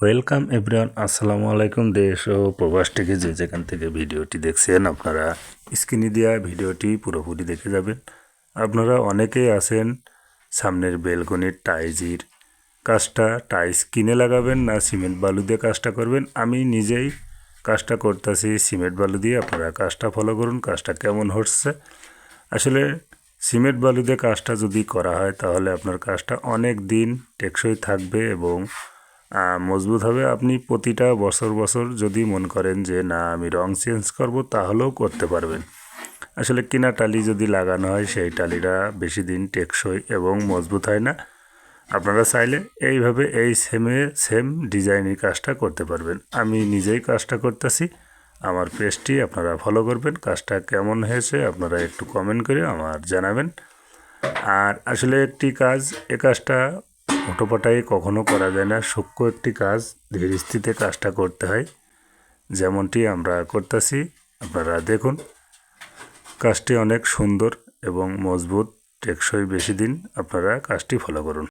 Welcome everyone আসসালামু আলাইকুম দেশ ও প্রবাস থেকে যে যেখান থেকে ভিডিওটি দেখছেন, আপনারা স্ক্রিনে দেওয়া ভিডিওটি পুরোপুরি দেখে যাবেন। আপনারা অনেকেই আছেন, সামনের বেলকনির টাইজির কাজটা টাইস কিনে লাগাবেন না, সিমেন্ট বালু দিয়ে কাজটা করবেন। আমি নিজেই কাজটা করতেছি, সিমেন্ট বালু দিয়ে। আপনারা কাজটা ফলো করুন, কাজটা কেমন হচ্ছে? আসলে সিমেন্ট বালু দিয়ে কাজটা যদি করা হয়, তাহলে আপনার কাজটা অনেক দিন টেকসই থাকবে এবং মজবুত হবে আপনি প্রতিটা বছর বছর যদি মনে করেন যে, না, আমি রং চেঞ্জ করব, তাহলেও করতে পারবেন। আসলে কিনা টালি যদি লাগানো হয়, সেই টালিটা বেশি দিন টেকসই এবং মজবুত হয় না। আপনারা চাইলে এইভাবে এই সেমে সেম ডিজাইনের কাজটা করতে পারবেন। আমি নিজেই কাজটা করতেছি। আমার পেজটি আপনারা ফলো করবেন। কাজটা কেমন হয়েছে আপনারা একটু কমেন্ট করে আমার জানাবেন। আর আসলে একটি কাজ, এ কাজটা ফটোপাটাই কখনো করা যায় না। সূক্ষ্ম একটি কাজ ধীর স্থিতে কাজটা করতে হয়। যেমনটি আমরা করতেছি, আপনারা দেখুন। কাজটি অনেক সুন্দর এবং মজবুত, টেকসই বেশি দিন আপনারা কাজটি ফলো করুন।